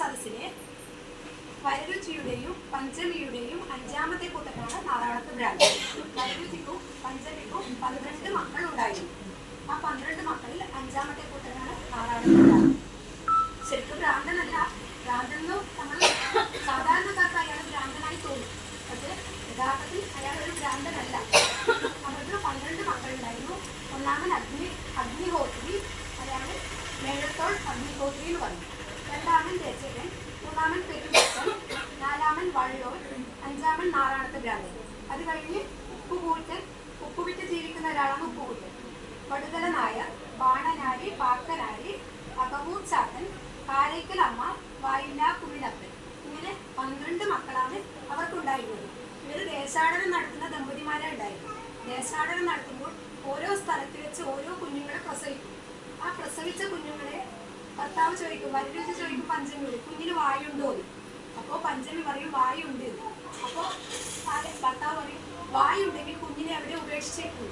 സദസ്സിലെ വരരുചിയുടെയും പഞ്ചമിയുടെയും അഞ്ചാമത്തെ കൂട്ടനാണ് നാറാണത്ത് ഭ്രാന്തി വരരുചിക്കും പഞ്ചമിക്കും പന്ത്രണ്ട് മക്കൾ ഉണ്ടായിരുന്നു ആ പന്ത്രണ്ട് മക്കളിൽ അഞ്ചാമത്തെ കൂട്ടനാണ് നാറാണത്ത് ഭ്രാന്തി ശരിക്കും ഭ്രാന്തനല്ല. ഭ്രാന്തെന്ന് നമ്മൾ സാധാരണക്കാർക്ക് അയാൾ ഭ്രാന്തനായി തോന്നും. പക്ഷേ യഥാർത്ഥത്തിൽ അയാൾ ഒരു ഭ്രാന്തനല്ല. അവർക്ക് പന്ത്രണ്ട് മക്കളുണ്ടായിരുന്നു. ഒന്നാമൻ അഗ്നി കഴിഞ്ഞ് ഉപ്പുകൂറ്റൻ ഉപ്പുവിറ്റ് ജീവിക്കുന്ന ഒരാളാണ് ഉപ്പുകൂറ്റൻ വടുതല നായർ ബാണനാരി പാക്കനാരി അകവൂർ ചാത്തൻ കാരയ്ക്കൽ അമ്മ വായില്ല കുമിളപ്പൻ. ഇങ്ങനെ പന്ത്രണ്ട് മക്കളാണ് അവർക്കുണ്ടായിരുന്നത്. ഇവർ ദേശാടനം നടത്തുന്ന ദമ്പതിമാരെ ഉണ്ടായിരുന്നു ദേശാടനം നടത്തുമ്പോൾ ഓരോ സ്ഥലത്ത് വെച്ച് ഓരോ കുഞ്ഞുങ്ങളെ പ്രസവിക്കും. ആ പ്രസവിച്ച കുഞ്ഞുങ്ങളെ ഭർത്താവ് ചോദിക്കും വരരുചി ചോദിക്കും പഞ്ചമി കുഞ്ഞിന് വായുണ്ടോ അപ്പോൾ പഞ്ചമി പറയും വായുണ്ട് എന്ന്. അപ്പോൾ ഭർത്താവ് പറയും വായുണ്ടെങ്കിൽ കുഞ്ഞിനെ അവിടെ ഉപേക്ഷിച്ചേക്കും.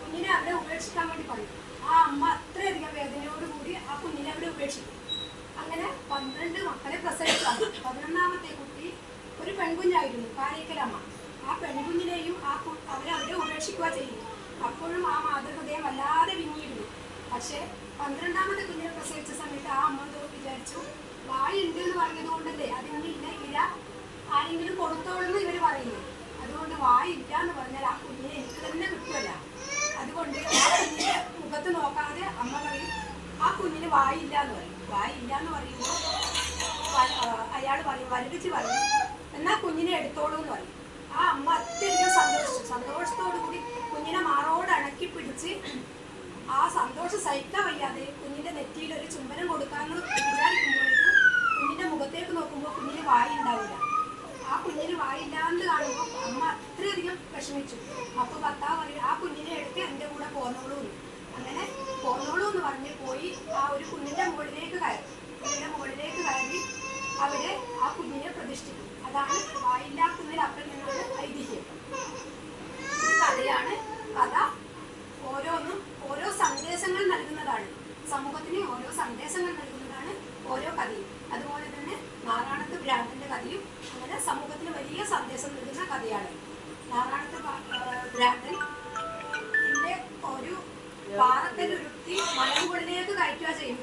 കുഞ്ഞിനെ അവിടെ ഉപേക്ഷിക്കാൻ വേണ്ടി പറയും. ആ അമ്മ അത്രയധികം വേദനയോടുകൂടി ആ കുഞ്ഞിനെ അവിടെ ഉപേക്ഷിക്കും. അങ്ങനെ പന്ത്രണ്ട് മക്കളെ പ്രസവിച്ചാണ് പതിനൊന്നാമത്തെ കുട്ടി ഒരു പെൺകുഞ്ഞായിരുന്നു കാരേക്കലമ്മ. ആ പെൺകുഞ്ഞിനെയും ആ അവരെ അവിടെ ഉപേക്ഷിക്കുക ചെയ്യും അപ്പോഴും ആ മാതൃഹൃദയം വല്ലാതെ വിങ്ങിയിരുന്നു. പക്ഷേ പന്ത്രണ്ടാമത്തെ കുഞ്ഞിനെ പ്രസവിച്ച സമയത്ത് ആ അമ്മ വിചാരിച്ചു വായുണ്ട് എന്ന് പറഞ്ഞത് കൊണ്ടല്ലേ അതിന് ആരെങ്കിലും കൊടുത്തോളെന്ന് ഇവർ പറയുന്നു അതുകൊണ്ട് വായില്ല എന്ന് പറഞ്ഞാൽ ആ കുഞ്ഞിനെ എനിക്ക് തന്നെ കിട്ടുമല്ല അതുകൊണ്ട് ആ കുഞ്ഞിന്റെ മുഖത്ത് നോക്കാതെ അമ്മ പറയും ആ കുഞ്ഞിന് വായില്ല എന്ന് പറയും വായില്ല എന്ന് പറയുമ്പോൾ അയാൾ പറയും വലുതിച്ച് പറയും എന്നാ കുഞ്ഞിനെ എടുത്തോളൂ എന്ന് പറയും. ആ അമ്മ അത്യധികം സന്തോഷിച്ചു. സന്തോഷത്തോടു കൂടി കുഞ്ഞിനെ മാറോട് അണക്കി പിടിച്ച് ആ സന്തോഷം സഹിക്കാൻ വയ്യാതെ കുഞ്ഞിന്റെ നെറ്റിയിൽ ഒരു ചുംബനം കൊടുക്കാന്ന് വിചാരിക്കുമ്പോഴേക്കും കുഞ്ഞിന്റെ മുഖത്തേക്ക് നോക്കുമ്പോൾ കുഞ്ഞിന് വായി ഉണ്ടാവില്ല. ആ കുഞ്ഞിന് വായില്ലാണ്ട് കാണുമ്പോൾ അമ്മ അത്രയധികം വിഷമിച്ചു. അപ്പൊ ഭർത്താവ് പറയും ആ കുഞ്ഞിനെ എടുത്ത് എന്റെ കൂടെ പോന്നോളൂ. അങ്ങനെ പോന്നോളൂ എന്ന് പറഞ്ഞ് പോയി ആ ഒരു കുഞ്ഞിന്റെ മുകളിലേക്ക് കയറി. കുഞ്ഞിന്റെ മുകളിലേക്ക് കയറി അവർ ആ കുഞ്ഞിനെ പ്രതിഷ്ഠിക്കും. അതാണ് വായില്ലാത്തതിൽ അപ്പം അപ്പൻ മലമുകളിലേക്ക് കയറ്റുക ചെയ്യും.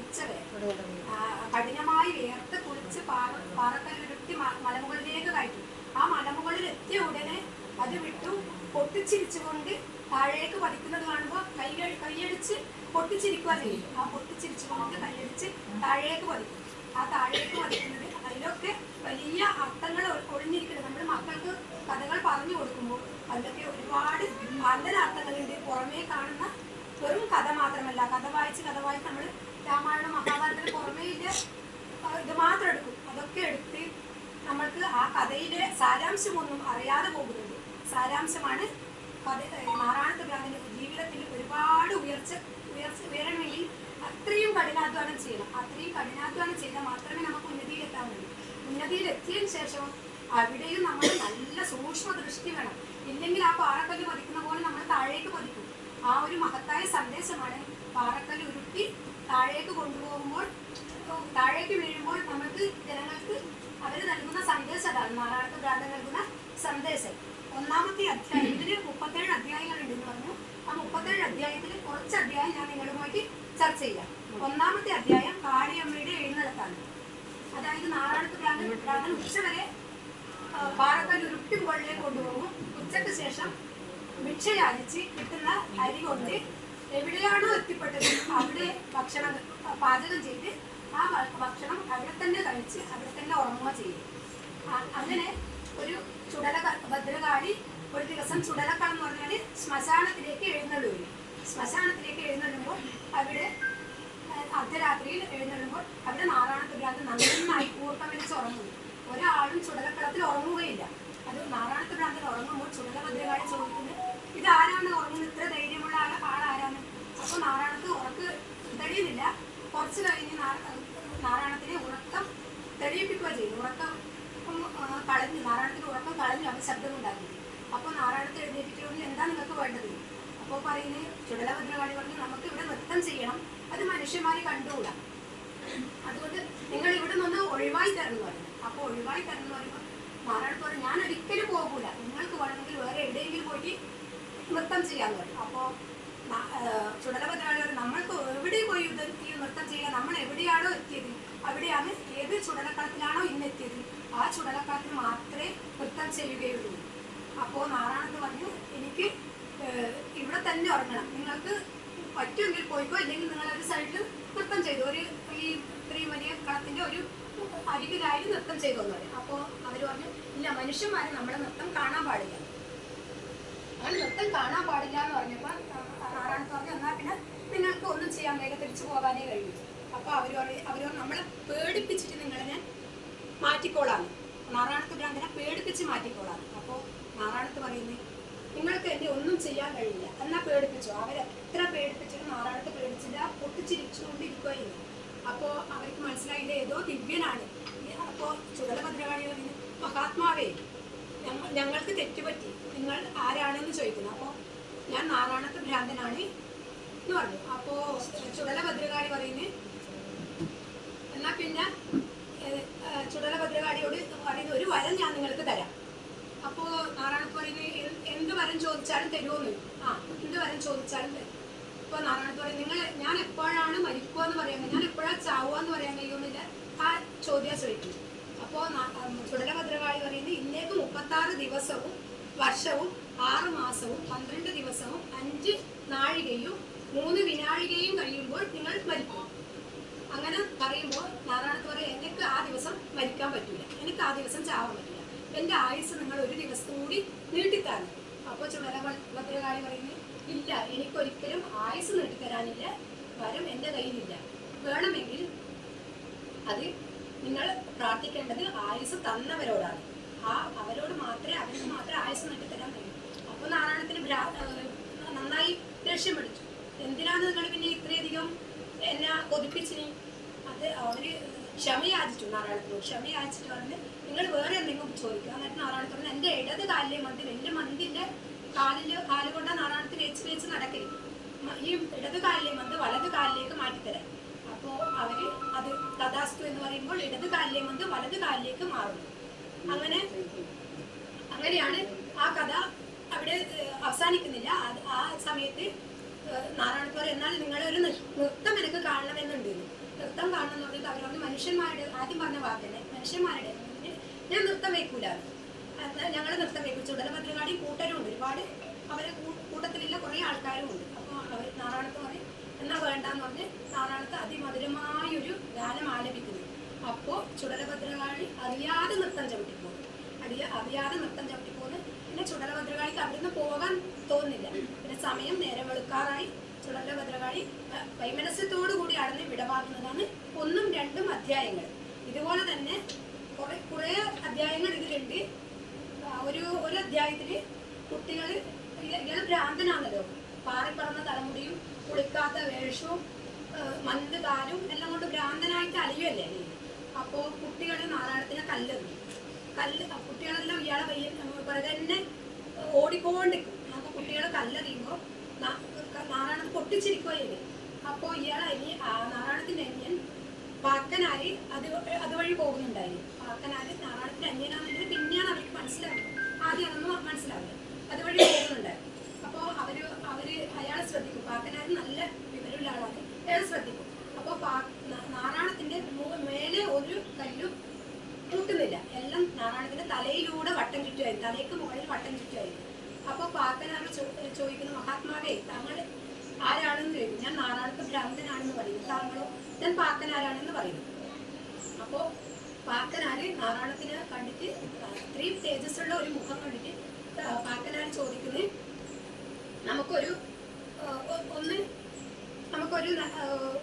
കഠിനമായി വേർത്ത് കുളിച്ച് പാറ പാറക്കല്ലുരുത്തി മലമുകളിലേക്ക് കയറ്റും. ആ മലമുകളിൽ എത്തിയ ഉടനെ അത് വിട്ടു പൊട്ടിച്ചിരിച്ചുകൊണ്ട് താഴേക്ക് പതിക്കുന്നത് കാണുമ്പോൾ കൈ കൈയടിച്ച് പൊട്ടിച്ചിരിക്കുക ചെയ്യും. ആ പൊട്ടിച്ചിരിച്ചുകൊണ്ട് കൈയടിച്ച് താഴേക്ക് പതിക്കും. ആ താഴേക്ക് പതിക്കുന്നത് അതിലൊക്കെ വലിയ അർത്ഥങ്ങൾ ഒളിഞ്ഞിരിക്കുന്നത് നമ്മൾ മക്കൾക്ക് കഥകൾ പറഞ്ഞു കൊടുക്കുമ്പോൾ അതിലൊക്കെ ഒരുപാട് അർത്ഥങ്ങളുണ്ട്. കാണുന്ന വെറും കഥ മാത്രമല്ല കഥ വായിച്ച് കഥ വായിച്ച് നമ്മൾ രാമായണ മഹാഭാരതത്തിന് പുറമേ ഇല്ല? ഇത് മാത്രം എടുക്കും. അതൊക്കെ എടുത്ത് നമ്മൾക്ക് ആ കഥയിലെ സാരാംശമൊന്നും അറിയാതെ പോകുന്നത്. സാരാംശമാണ് കഥ നാരായണത്ത് ഭ്രാന്തിന്റെ ജീവിതത്തിൽ ഒരുപാട് ഉയർച്ച ഉയർച്ച ഉയരണമെങ്കിൽ അത്രയും കഠിനാധ്വാനം ചെയ്യണം. അത്രയും കഠിനാധ്വാനം ചെയ്താൽ മാത്രമേ നമുക്ക് ഉന്നതിയിലെത്താൻ കഴിയൂ ഉന്നതിയിലെത്തിയതിനു ശേഷം അവിടെയും നമ്മൾ നല്ല സൂക്ഷ്മ ദൃഷ്ടി വേണം. ഇല്ലെങ്കിൽ ആ പാറക്കല്ല് പതിക്കുന്ന പോലെ നമ്മൾ താഴേക്ക് പതിക്കും. ആ ഒരു മഹത്തായ സന്ദേശമാണ് പാറക്കൽ ഉരുട്ടി താഴേക്ക് കൊണ്ടുപോകുമ്പോൾ താഴേക്ക് വീഴുമ്പോൾ നമുക്ക് ജനങ്ങൾക്ക് അവർ നൽകുന്ന സന്ദേശം അതാണ് മാറാർക്ക് ഭ്രാന്തൻ നൽകുന്ന സന്ദേശം. ഒന്നാമത്തെ അധ്യായം ഇതിന് മുപ്പത്തേഴ് അധ്യായങ്ങൾ ഉണ്ടെന്ന് പറഞ്ഞു. ആ മുപ്പത്തേഴ് അധ്യായത്തിൽ കുറച്ച് അധ്യായം ഞാൻ നിങ്ങളുമായിട്ട് ചർച്ച ചെയ്യാം. ഒന്നാമത്തെ അധ്യായം കാളിയമ്മയുടെ എഴുന്നള്ളത്താണ്. അതായത് നാരായണത്ത് പ്രാന്തൻ ഉച്ചവരെ പാറക്കൽ ഉരുട്ടി മുകളിലേക്ക് കൊണ്ടുപോകും. ഉച്ചയ്ക്ക് ശേഷം ഭിക്ഷ യാചിച്ച് കിട്ടുന്ന അരി കൊണ്ട് എവിടെയാണോ എത്തിപ്പെട്ടത് അവിടെ ഭക്ഷണം പാചകം ചെയ്ത് ആ ഭക്ഷണം അവിടെ തന്നെ കഴിച്ച് അവിടെ തന്നെ ഉറങ്ങുക ചെയ്യും. അങ്ങനെ ഒരു ചുടല ഭദ്രകാളി ഒരു ദിവസം ചുടലക്കളം എന്ന് പറഞ്ഞാൽ ശ്മശാനത്തിലേക്ക് എഴുന്നള്ളൂ ശ്മശാനത്തിലേക്ക് എഴുന്നള്ളുമ്പോൾ അവിടെ അർദ്ധരാത്രിയിൽ എഴുന്നള്ളുമ്പോൾ അവിടെ നാരായണത്ത് ഭ്രാന്ത് നന്നായി കൂർക്കം വലിച്ച് ഉറങ്ങുന്നു ഒരാളും ചുടലക്കളത്തിൽ ഉറങ്ങുകയില്ല. അത് നാരായണത്ത് ഭ്രാന്തൻ ഉറങ്ങുമ്പോൾ ചുടല ഭദ്രകാളി ചോദിക്കുന്നത് ഇത് ആരാണ് ഉറങ്ങുന്നത്? ഇത്ര ധൈര്യമുള്ള ആൾ ആളാരാണ് അപ്പൊ നാരായണത്ത് ഉറക്ക് തെളിയുന്നില്ല. കുറച്ച് കഴിഞ്ഞ് നാരായണത്തിന് ഉറക്കം തെളിയിപ്പിക്കുക ചെയ്തു. ഉറക്കം കളഞ്ഞു. നാരായണത്തിന് ഉറക്കം കളഞ്ഞു. അവൻ ശബ്ദം ഉണ്ടാക്കി അപ്പോൾ നാരായണത്തെ എഴുന്നേറ്റിട്ടുണ്ടെങ്കിൽ എന്താ നിങ്ങൾക്ക് വേണ്ടത്? അപ്പോൾ പറയുന്നത് ചുടലഭദ്രകാളി പറഞ്ഞു നമുക്ക് ഇവിടെ നൃത്തം ചെയ്യണം. അത് മനുഷ്യന്മാരെ കണ്ടുകൂടാ. അതുകൊണ്ട് നിങ്ങൾ ഇവിടെ നിന്ന് ഒഴിവായി തരണം എന്ന് പറഞ്ഞു. അപ്പോൾ ഒഴിവായി തരണം എന്ന് പറയുമ്പോൾ നാരായണത്ത് പറഞ്ഞു ഞാൻ ഒരിക്കലും പോകൂല. നിങ്ങൾക്ക് വേണമെങ്കിൽ വേറെ എവിടെയെങ്കിലും പോയിട്ട് നൃത്തം ചെയ്യാൻ തുടങ്ങി അപ്പോൾ ചുടലഭദ്രാളി പറഞ്ഞു നമ്മൾക്ക് എവിടെ പോയി ഇത് എത്തി നൃത്തം ചെയ്യാൻ? നമ്മൾ എവിടെയാണോ എത്തിയത്? അവിടെയാണ് ഏത് ചുടലക്കളത്തിലാണോ ഇന്ന് എത്തിയത്? ആ ചുടലക്കളത്തിൽ മാത്രമേ നൃത്തം ചെയ്യുകയുള്ളൂ. അപ്പോൾ നാരായണത്ത് പറഞ്ഞു എനിക്ക് ഇവിടെ തന്നെ ഉറങ്ങണം. നിങ്ങൾക്ക് പറ്റുമെങ്കിൽ പോയിക്കോ. അല്ലെങ്കിൽ നിങ്ങൾ ഒരു സൈഡിൽ നൃത്തം ചെയ്തു. ഒരു ഈ ഇത്രയും വലിയ കളത്തിന്റെ ഒരു അരികിലായി നൃത്തം ചെയ്തു എന്ന് പറയും അപ്പോൾ അവർ പറഞ്ഞു ഇല്ല മനുഷ്യന്മാരെ നമ്മുടെ നൃത്തം കാണാൻ പാടില്ല. നൃത്തം കാണാൻ പാടില്ല എന്ന് പറഞ്ഞപ്പോൾ നാരായണത്ത് പറഞ്ഞു എന്നാൽ പിന്നെ നിങ്ങൾക്ക് ഒന്നും ചെയ്യാൻ വേഗം തിരിച്ചു പോകാനേ കഴിയും. അപ്പോൾ അവരോട് അവരോട് നമ്മളെ പേടിപ്പിച്ചിട്ട് നിങ്ങളെ ഞാൻ മാറ്റിക്കോളാന്ന് നാരായണത്ത് ഭ്രാന്തനെ പേടിപ്പിച്ച് മാറ്റിക്കോളാം അപ്പോൾ നാരായണത്ത് പറയുന്നത് നിങ്ങൾക്ക് എന്നെ ഒന്നും ചെയ്യാൻ കഴിയില്ല. എന്നാ പേടിപ്പിച്ചു? അവരെത്ര പേടിപ്പിച്ചിട്ട് നാരായണത്ത് പേടിച്ചില്ല പൊട്ടിച്ചിരിച്ചുകൊണ്ടിരിക്കുകയില്ല അപ്പോൾ അവർക്ക് മനസ്സിലായില്ല ഏതോ ദിവ്യനാണ്. അപ്പോൾ ചുടലഭദ്രകാളി പറയുന്നു മഹാത്മാവേ ഞങ്ങൾ ഞങ്ങൾക്ക് തെറ്റുപറ്റി. നിങ്ങൾ ആരാണെന്ന് ചോദിക്കുന്നു. അപ്പോൾ ഞാൻ നാറാണത്ത് ഭ്രാന്തനാണ് എന്ന് പറഞ്ഞു. അപ്പോൾ ചുടല ഭദ്രകാളി പറയുന്നത് എന്നാ പിന്നെ ചുടല ഭദ്രകാളിയോട് പറയുന്ന ഒരു വരം ഞാൻ നിങ്ങൾക്ക് തരാം. അപ്പോൾ നാരായണത്ത് പറയുന്നത് എന്ത് വരം ചോദിച്ചാലും തരുമോന്ന് ആ എന്ത് വരം ചോദിച്ചാലും തരും. അപ്പോൾ നാരായണത്ത് പറയും നിങ്ങൾ ഞാൻ എപ്പോഴാണ് മരിക്കുക എന്ന് പറയാൻ ഞാൻ എപ്പോഴാണ് ചാവുക എന്ന് പറയാൻ കഴിയുമെന്നില്ല ആ ചോദ്യം ചോദിക്കും അപ്പോൾ ചുടലഭദ്രകാളി പറയുന്നത് മുപ്പത്താറ് ദിവസവും വർഷവും ആറ് മാസവും പന്ത്രണ്ട് ദിവസവും അഞ്ച് നാഴികയും മൂന്ന് വിനാഴികയും കഴിയുമ്പോൾ നിങ്ങൾ മരിക്കും. അങ്ങനെ പറയുമ്പോൾ നാരായണത്ത് പറയും എനിക്ക് ആ ദിവസം മരിക്കാൻ പറ്റില്ല എനിക്ക് ആ ദിവസം ചാവാൻ പറ്റില്ല എന്റെ ആയുസ് നിങ്ങൾ ഒരു ദിവസം കൂടി നീട്ടിത്തരണം. അപ്പോൾ ചുമലകാരി പറയുന്നത് ഇല്ല എനിക്കൊരിക്കലും ആയുസ് നീട്ടിത്തരാനില്ല. വരും എന്റെ കയ്യിലില്ല. വേണമെങ്കിൽ അത് നിങ്ങൾ പ്രാർത്ഥിക്കേണ്ടത് ആയുസ് തന്നവരോടാണ്. അവരോട് മാത്രമേ അവർക്ക് മാത്രമേ ആയുസ് നീട്ടിത്തരാൻ കഴിയൂ. അപ്പോൾ നാരായണത്തിന് നന്നായി ദേഷ്യം പിടിച്ചു. എന്തിനാണ് നിങ്ങൾ പിന്നെ ഇത്രയധികം എന്നെ കൊതിപ്പിച്ചിനി? അത് അവർ ക്ഷമയാചിച്ചു നാരായണത്തിനോട്. ക്ഷമയാചിച്ചിട്ട് പറഞ്ഞ് നിങ്ങൾ വേറെ എന്തെങ്കിലും ചോദിക്കുക. എന്നിട്ട് നാരായണത്തോട് എന്റെ ഇടത് കാലിലെ മന്ത് എന്റെ മന്തിന്റെ കാലിൽ കാൽ കൊണ്ട് നാരായണത്തിൽ വെച്ച് വെച്ച് നടക്കരുത് ഈ ഇടത് കാലിലെ മന്ത് വലത് കാലിലേക്ക് മാറ്റിത്തരാം അപ്പോൾ അവർ അത് കഥാസ്തു എന്ന് പറയുമ്പോൾ ഇടത് കാലിലെ മന്ത് വലത് കാലിലേക്ക് മാറുന്നു. അങ്ങനെ അങ്ങനെയാണ് ആ കഥ അവിടെ അവസാനിക്കുന്നില്ല. ആ സമയത്ത് നാരായണത്തോർ എന്നാൽ നിങ്ങളൊരു നൃത്തം എനിക്ക് കാണണമെന്നുണ്ട്. നൃത്തം കാണണം എന്ന് പറഞ്ഞിട്ട് അവരോട് മനുഷ്യന്മാരുടെ ആദ്യം പറഞ്ഞ വാക്കന്നെ മനുഷ്യന്മാരുടെ ഞാൻ നൃത്തം വയ്ക്കൂല ഞങ്ങൾ നൃത്തം വയ്ക്കും ചുടലഭദ്രകാടി കൂട്ടരും ഉണ്ട്. ഒരുപാട് അവരെ കൂട്ടത്തിലുള്ള കുറേ ആൾക്കാരും ഉണ്ട്. അപ്പോൾ അവർ നാരായണത്ത് പറയും എന്നാ വേണ്ടെന്ന് പറഞ്ഞ് നാരായണത്ത് അതിമധുരമായൊരു ഗാനം ആലപിക്കുന്നു. അപ്പോൾ ചുടലഭദ്രകാളി അറിയാതെ നൃത്തം ചവിട്ടിപ്പോകും. അറിയ അറിയാതെ നൃത്തം ചവിട്ടിപ്പോന്ന് പിന്നെ ചുടലഭദ്രകാളിക്ക് അവിടുന്ന് പോകാൻ തോന്നില്ല പിന്നെ സമയം നേരെ വെളുക്കാറായി. ചുടലഭദ്രകാളി വൈമനസ്യത്തോടുകൂടി വൈമനസ്യത്തോടു കൂടി അടന്ന് വിടവാങ്ങുന്നതാണ് ഒന്നും രണ്ടും അധ്യായങ്ങൾ. ഇതുപോലെ തന്നെ കുറെ കുറേ അധ്യായങ്ങൾ ഇതിലുണ്ട്. ഒരു ഒരു അധ്യായത്തിൽ കുട്ടികൾ ഇയാൾ ഭ്രാന്തനാണല്ലോ. പാറിപ്പറന്ന തലമുടിയും കുളിക്കാത്ത വേഷവും ആ, മന്ത് കാലും എല്ലാം കൊണ്ട് ഭ്രാന്തനായിട്ട് അലിയല്ലേ അപ്പോൾ കുട്ടികൾ നാരായണത്തിനെ കല്ലെറിഞ്ഞു. കല്ല് കുട്ടികളെല്ലാം ഇയാളെ വയ്യ പിറകെ തന്നെ ഓടിക്കൊണ്ടിരിക്കും അപ്പോൾ കുട്ടികളെ കല്ലെറിയുമ്പോൾ നാരായണൻ പൊട്ടിച്ചിരിക്കുകയില്ലേ അപ്പോ ഇയാളെ അരി നാരായണത്തിന്റെ അനിയൻ പാക്കനാര് അത് അതുവഴി പോകുന്നുണ്ടായിരുന്നു. പാക്കനായി നാരായണത്തിന്റെ അനിയനാണെങ്കിൽ പിന്നെയാണ് അവർക്ക് മനസ്സിലാവുന്നത്. ആദ്യം അതൊന്നും മനസ്സിലാവില്ല. അതുവഴി പോകുന്നുണ്ടായിരുന്നു അപ്പോൾ അവർ അവർ അയാളെ ശ്രദ്ധിക്കും പാക്കനാര് നല്ല വിവരമുള്ള ആളാണ് അയാൾ ശ്രദ്ധിക്കും അപ്പോൾ പാ നാ- നാരായണത്തിന്റെ മു- മേലെ ഒരു കല്ലും കൂട്ടുന്നില്ല എല്ലാം നാരായണത്തിന്റെ തലയിലൂടെ വട്ടം ചുറ്റുമായിരുന്നു തലയ്ക്ക് മുകളിൽ വട്ടം ചുറ്റുമായിരുന്നു അപ്പോൾ ചോ- ചോദിക്കുന്നു മഹാത്മാവേ താങ്കൾ ആരാണെന്ന് ചോദിക്കും. ഞാൻ നാരായണത്ത് ഭ്രാന്തനാണെന്ന് പറയും. താങ്കളോ? ഞാൻ പാത്തനാരാണെന്ന് പറയും. അപ്പോൾ പാത്തനാര് നാരായണത്തിനെ കണ്ടിട്ട് ഇത്രയും തേജസ്സുള്ള ഒരു മുഖം കണ്ടിട്ട് പാത്തനാർ ചോദിക്കുന്നത് നമുക്കൊരു ഒന്ന് നമുക്കൊരു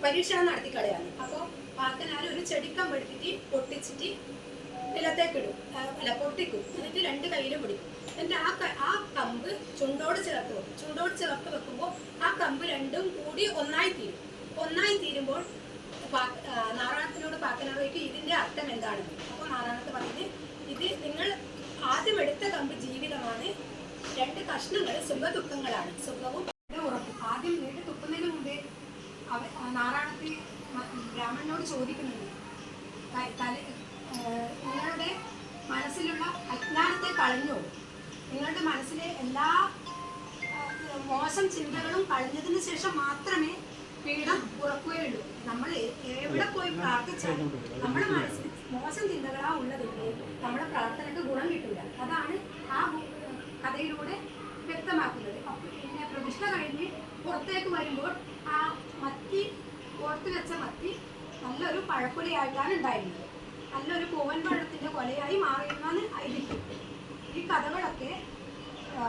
പരീക്ഷ നടത്തി കളയാണ് അപ്പോൾ പാത്തനാർ ഒരു ചെടിക്കം എടുത്തിട്ട് പൊട്ടിച്ചിട്ട് നിലത്തേക്കിടും അല്ല പൊട്ടിക്കും. എന്നിട്ട് രണ്ട് കയ്യിലും പിടിക്കും. എന്നിട്ട് ആ ആ കമ്പ് ചുണ്ടോട് ചേർത്ത് വെക്കും. ചുണ്ടോട് ചേർത്ത് വെക്കുമ്പോൾ ആ കമ്പ് രണ്ടും കൂടി ഒന്നായി തീരും. ഒന്നായി തീരുമ്പോൾ നാറാണത്തിനോട് പാക്കനാറോയ്ക്ക് ഇതിന്റെ അർത്ഥം എന്താണ്? അപ്പോൾ നാരായണത്ത് പറയുന്നത് ഇത് നിങ്ങൾ ആദ്യം എടുത്ത കമ്പ് ജീവിതമാണ്. രണ്ട് കഷ്ണങ്ങൾ സുഖദുഃഖങ്ങളാണ്. സുഖവും മനസ്സിലെ എല്ലാ മോശം ചിന്തകളും കളഞ്ഞതിന് ശേഷം മാത്രമേ പീഠം ഉറക്കുകയുള്ളൂ. നമ്മൾ എവിടെ പോയി പ്രാർത്ഥിച്ചാലും നമ്മുടെ മനസ്സിൽ മോശം ചിന്തകളാ ഉള്ളതെങ്കിൽ നമ്മുടെ പ്രാർത്ഥനയ്ക്ക് ഗുണം കിട്ടില്ല അതാണ് ആ കഥയിലൂടെ വ്യക്തമാക്കുന്നത്. പിന്നെ പ്രതിഷ്ഠ കഴിഞ്ഞ് പുറത്തേക്ക് വരുമ്പോൾ ആ മത്തി ഓർത്ത് വെച്ച മത്തി നല്ലൊരു പഴക്കൊലയായിട്ടാണ് ഉണ്ടായിരുന്നത്. നല്ലൊരു പൂവൻ പഴത്തിന്റെ കൊലയായി മാറിയെന്നാണ് ഐതിഹ്യം ഈ കഥകളൊക്കെ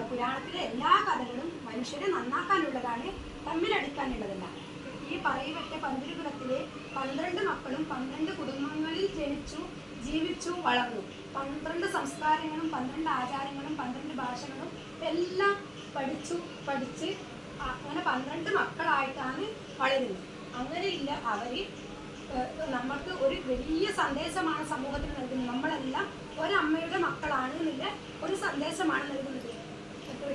പുരാണത്തിലെ എല്ലാ കഥകളും മനുഷ്യരെ നന്നാക്കാനുള്ളതാണ് തമ്മിലടിക്കാനുള്ളതല്ല. ഈ പറയപ്പെട്ട പന്തിരുകുലത്തിലെ പന്ത്രണ്ട് മക്കളും പന്ത്രണ്ട് കുടുംബങ്ങളിൽ ജനിച്ചു ജീവിച്ചു വളർന്നു. പന്ത്രണ്ട് സംസ്കാരങ്ങളും പന്ത്രണ്ട് ആചാരങ്ങളും പന്ത്രണ്ട് ഭാഷകളും എല്ലാം പഠിച്ചു പഠിച്ച് അങ്ങനെ പന്ത്രണ്ട് മക്കളായിട്ടാണ് വളരുന്നത്. അങ്ങനെയില്ല അവർ നമ്മൾക്ക് നമുക്ക് ഒരു വലിയ സന്ദേശമാണ് സമൂഹത്തിന് നൽകുന്നത്. നമ്മളെല്ലാം ഒരമ്മയുടെ മക്കളാണ് എന്നുള്ള ഒരു സന്ദേശമാണ് നൽകുന്നത്.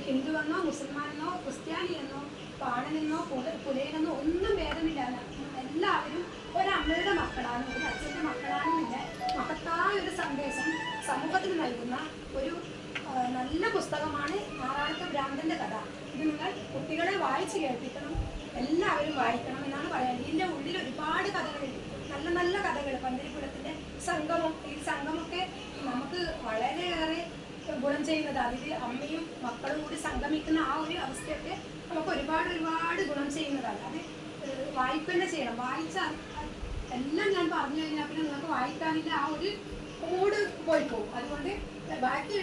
ഹിന്ദുവെന്നോ മുസൽമാനെന്നോ ക്രിസ്ത്യാനിയെന്നോ പാണനെന്നോ പുല- പുലയനെന്നോ ഒന്നും ഭേദമില്ല എല്ലാവരും ഒരമ്മയുടെ മക്കളാണ് ഒരു അച്ഛന്റെ മക്കളാണെന്നില്ല മഹത്തായ ഒരു സന്ദേശം സമൂഹത്തിന് നൽകുന്ന ഒരു നല്ല പുസ്തകമാണ് ആറാടത്തെ ഭ്രാന്തന്റെ കഥ. ഇത് നിങ്ങൾ കുട്ടികളെ വായിച്ചു കേൾപ്പിക്കണം എല്ലാവരും വായിക്കണം എന്നാണ് പറയുന്നത് ഇതിന്റെ ഉള്ളിൽ ഒരുപാട് കഥകളുണ്ട് നല്ല നല്ല കഥകൾ പന്തിരിക്കുളത്തിന്റെ സംഗമം ഈ വളരെയേറെ ഗുണം ചെയ്യുന്നത്. അതിൽ അമ്മയും മക്കളും കൂടി സംഗമിക്കുന്ന ആ ഒരു അവസ്ഥയൊക്കെ നമുക്ക് ഒരുപാട് ഒരുപാട് ഗുണം ചെയ്യുന്നതാണ്. അത് ഏഹ് തന്നെ ചെയ്യണം. വായിച്ച എല്ലാം ഞാൻ പറഞ്ഞു കഴിഞ്ഞാൽ പിന്നെ നിങ്ങൾക്ക് വായിക്കാനില്ല. ആ ഒരു കൂട് പോയി പോകും. അതുകൊണ്ട് ബാക്കി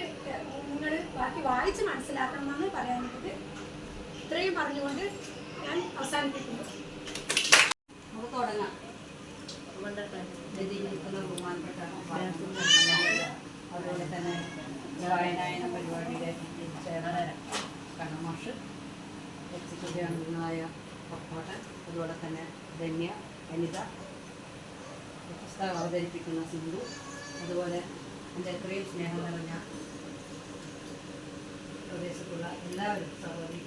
നിങ്ങൾ ബാക്കി വായിച്ച് മനസ്സിലാക്കണം എന്നാണ് പറയാനുള്ളത്. ഇത്രയും പറഞ്ഞുകൊണ്ട് ഞാൻ അവസാനിപ്പിക്കുന്നു. നമുക്ക് തുടങ്ങാം. ബഹുമാനപ്പെട്ട അതുപോലെ തന്നെ വായനായന പരിപാടിയുടെ ചെയർമാൻ കണ്ണമാഷ് എക്സിക്യൂട്ടീവ് അംഗങ്ങളായ പപ്പാട്ട് അതുപോലെ തന്നെ ധന്യ അനിത പുസ്തകം അവതരിപ്പിക്കുന്ന സിന്ധു അതുപോലെ എന്റെ ഇത്രയും സ്നേഹം നിറഞ്ഞ പ്രദേശത്തുള്ള എല്ലാവരും സഹോദരി